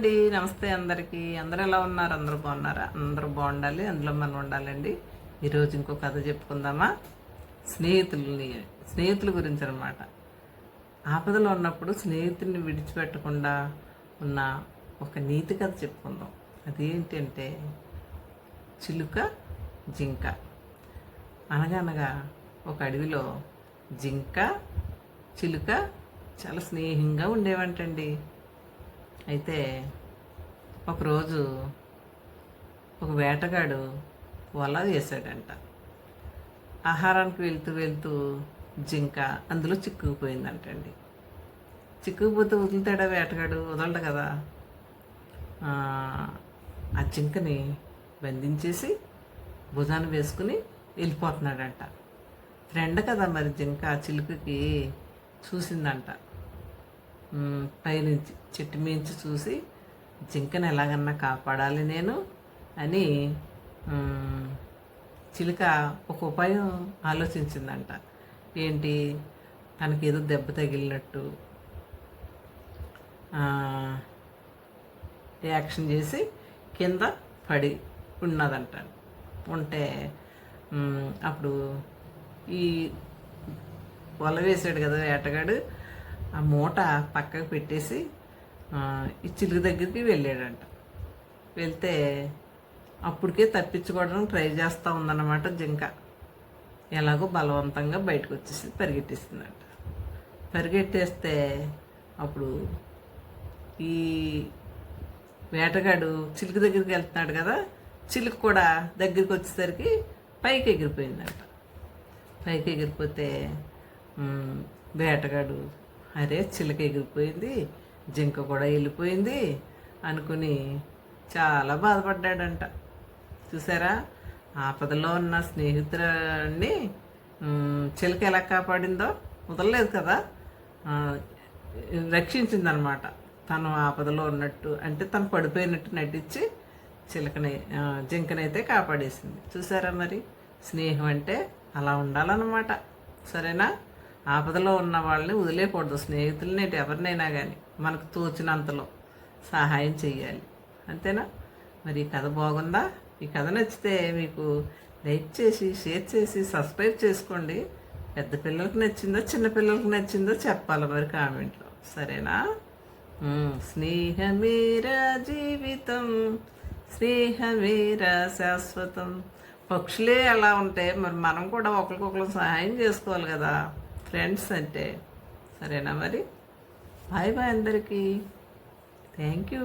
అండి. నమస్తే అందరికీ. అందరూ ఎలా ఉన్నారు? అందరూ బాగున్నారా? అందరూ బాగుండాలి. అందులో మనం ఉండాలండి. ఈరోజు ఇంకో కథ చెప్పుకుందామా? స్నేహితులని స్నేహితుల గురించి అనమాట ఆపదలో ఉన్నప్పుడు స్నేహితుల్ని విడిచిపెట్టకుండా ఉన్న ఒక నీతి కథ చెప్పుకుందాం. అదేంటి అంటే చిలుక జింక. అనగనగా ఒక అడవిలో జింక చిలుక చాలా స్నేహంగా ఉండేవంటండి. అయితే ఒకరోజు ఒక వేటగాడు వల వేసాడంట. ఆహారానికి వెళ్తూ వెళ్తూ జింక అందులో చిక్కుకుపోయిందంటండి. చిక్కుకుపోతే వదులుతాడా వేటగాడు? వదలడు కదా. ఆ, జింకని బంధించేసి భుజాన్ని వేసుకుని వెళ్ళిపోతున్నాడంట. ఫ్రెండ్ కదా మరి జింక ఆ చిలుకకి చూసిందంట. పైనుంచి చెట్టు మించి చూసి జింకను ఎలాగన్నా కాపాడాలి నేను అని చిలుక ఒక ఉపాయం ఆలోచించిందంట. ఏంటి? తనకి ఏదో దెబ్బ తగిలినట్టు యాక్షన్ చేసి కింద పడి ఉన్నదంట. ఉంటే అప్పుడు ఈ వల వేసాడు కదా వేటగాడు ఆ మూట పక్కకు పెట్టేసి ఈ చిలుక దగ్గరికి వెళ్ళాడంట. వెళ్తే అప్పటికే తప్పించుకోవడానికి ట్రై చేస్తూ ఉందన్నమాట జింక. ఎలాగో బలవంతంగా బయటకు వచ్చేసి పరిగెట్టేసిందంట. పరిగెట్టేస్తే అప్పుడు ఈ వేటగాడు చిలుక దగ్గరికి వెళ్తున్నాడు కదా చిలుక కూడా దగ్గరికి వచ్చేసరికి పైకి ఎగిరిపోయిందంట. పైకి ఎగిరిపోతే వేటగాడు అరే చిలక ఎగిరిపోయింది జింక కూడా వెళ్ళిపోయింది అనుకుని చాలా బాధపడ్డాడంట. చూసారా? ఆపదలో ఉన్న స్నేహితురాన్ని చిలక ఎలా కాపాడిందో వదలలేదు కదా? రక్షించిందనమాట. తను ఆపదలో ఉన్నట్టు అంటే తను పడిపోయినట్టు నటించి చిలకని జింకనైతే కాపాడేసింది. చూసారా మరి? స్నేహం అంటే అలా ఉండాలన్నమాట. సరేనా? ఆపదలో ఉన్న వాళ్ళని వదిలేయకూడదు స్నేహితులని ఎవరినైనా కానీ మనకు తోచినంతలో సహాయం చేయాలి అంతేనా? మరి ఈ కథ బాగుందా? ఈ కథ నచ్చితే మీకు లైక్ చేసి షేర్ చేసి సబ్స్క్రైబ్ చేసుకోండి. పెద్ద పిల్లలకు నచ్చిందో చిన్న పిల్లలకు నచ్చిందో చెప్పాలి మరి కామెంట్లో. సరేనా? స్నేహమేరా జీవితం స్నేహమేరా శాశ్వతం. పక్షులే ఎలా ఉంటే మరి మనం కూడా ఒకరికొకరు సహాయం చేసుకోవాలి కదా. ఫ్రెండ్స్ అంటే. సరేనా మరి? బాయ్ బాయ్ అందరికీ. Thank you